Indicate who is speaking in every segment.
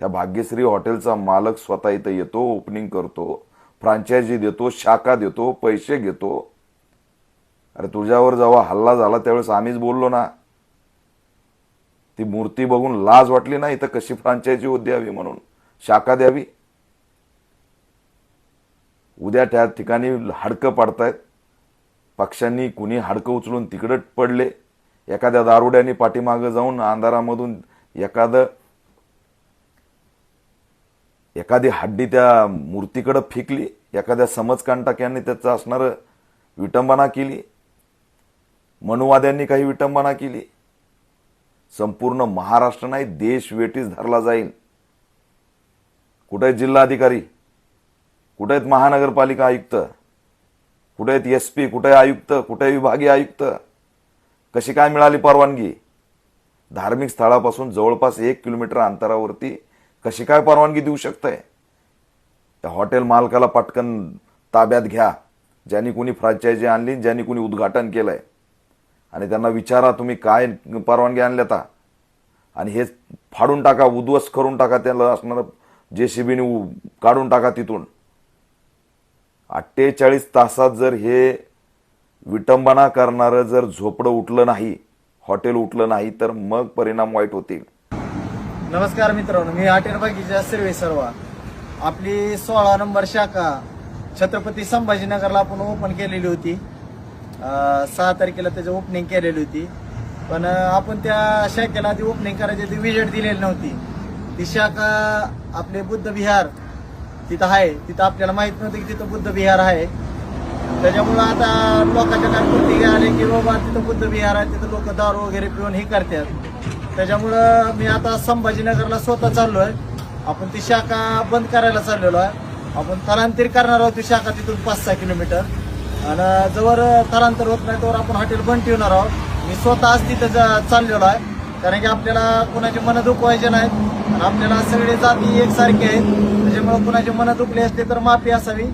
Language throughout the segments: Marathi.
Speaker 1: ह्या भाग्यश्री हॉटेलचा मालक स्वतः इथं येतो ओपनिंग करतो फ्रँचायझी देतो शाखा देतो पैसे घेतो. अरे तुझ्यावर जेव्हा हल्ला झाला त्यावेळेस आम्हीच बोललो ना. ती मूर्ती बघून लाज वाटली ना इथं कशी फ्रांचायझी द्यावी म्हणून. शाखा द्यावी. उद्या त्या ठिकाणी हाडकं पाडतायत. पक्षांनी कुणी हाडकं उचलून तिकडं पडले. एखाद्या दारुड्याने पाठीमागं जाऊन अंधारामधून एखादं एखादी हड्डी त्या मूर्तीकडं फेकली एखाद्या समजकांटक्यांनी त्याचं असणारं विटंबना केली मनुवाद्यांनी काही विटंबना केली संपूर्ण महाराष्ट्र नाही देश वेटीस धरला जाईल कुठे आहेत जिल्हाधिकारी कुठे आहेत महानगरपालिका आयुक्त कुठे आहेत एस पी कुठे आहे आयुक्त कुठे विभागीय आयुक्त कशी काय मिळाली परवानगी? धार्मिक स्थळापासून जवळपास एक किलोमीटर अंतरावरती कशी काय परवानगी देऊ शकतंय? त्या हॉटेल मालकाला पटकन ताब्यात घ्या. ज्यांनी कोणी फ्रँचायझी आणली ज्यांनी कोणी उद्घाटन केलंय. आणि त्यांना विचारा तुम्ही काय परवानगी आणल्याता आणि हे फाडून टाका उद्ध्वस्त करून टाका त्याला असणारं जे सी काढून टाका तिथून. अठ्ठेचाळीस तासात जर हे विटंबना करणारं जर झोपडं उठलं नाही हॉटेल उठलं नाही तर मग परिणाम वाईट होतील.
Speaker 2: नमस्कार मित्रांनो मी हॉटेल बागीच्या सर्वे सर्व. आपली सोळा नंबर शाखा छत्रपती संभाजीनगरला आपण ओपन केलेली होती. सहा तारखेला त्याची ओपनिंग केलेली होती. पण आपण त्या शाखेला ती ओपनिंग करायची ती विजेट दिलेली नव्हती. ती शाखा आपले बुद्ध विहार तिथं आहे. तिथं आपल्याला माहीत नव्हतं की तिथं बुद्ध विहार आहे. त्याच्यामुळं आता लोकांच्या काय कृती आले की बाबा तिथं बुद्ध विहार आहे तिथं लोक दारू वगैरे पिऊन हे करतात. त्याच्यामुळं मी आता संभाजीनगरला स्वतः चाललोय. आपण ती शाखा बंद करायला चाललेलो आहे. आपण स्थलांतर करणार आहोत ती शाखा तिथून पाच सहा किलोमीटर. आणि जवळ स्थलांतर होत नाही तोवर आपण हॉटेल बंद ठेवणार आहोत. मी स्वतः आज तिथं जा- चाललेलो आहे. कारण की आपल्याला कोणाचे मन दुखवायचे नाहीत. आणि आपल्याला सगळे जाती एकसारखे आहेत. त्याच्यामुळे कोणाचे मन दुखले असते तर माफी असावी.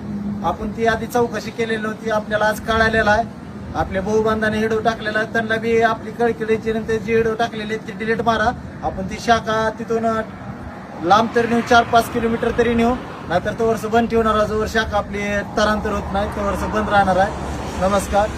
Speaker 2: आपण ती आधी चौकशी केलेली होती. आपल्याला आज कळालेलं आहे. आपल्या भाऊबांधाने हिडो टाकलेला त्यांना बी आपली कळकिळीची नंतर जी हिडो टाकलेली आहे ती डिलीट मारा. आपण ती शाखा तिथून लांब तरी नेऊ चार पाच किलोमीटर तरी नेऊ. नाहीतर तो वर्ष बंद ठेवणार आहे. जो वर्ष शाखा आपली स्थलांतर होत नाही तो वर्ष बंद राहणार आहे. नमस्कार.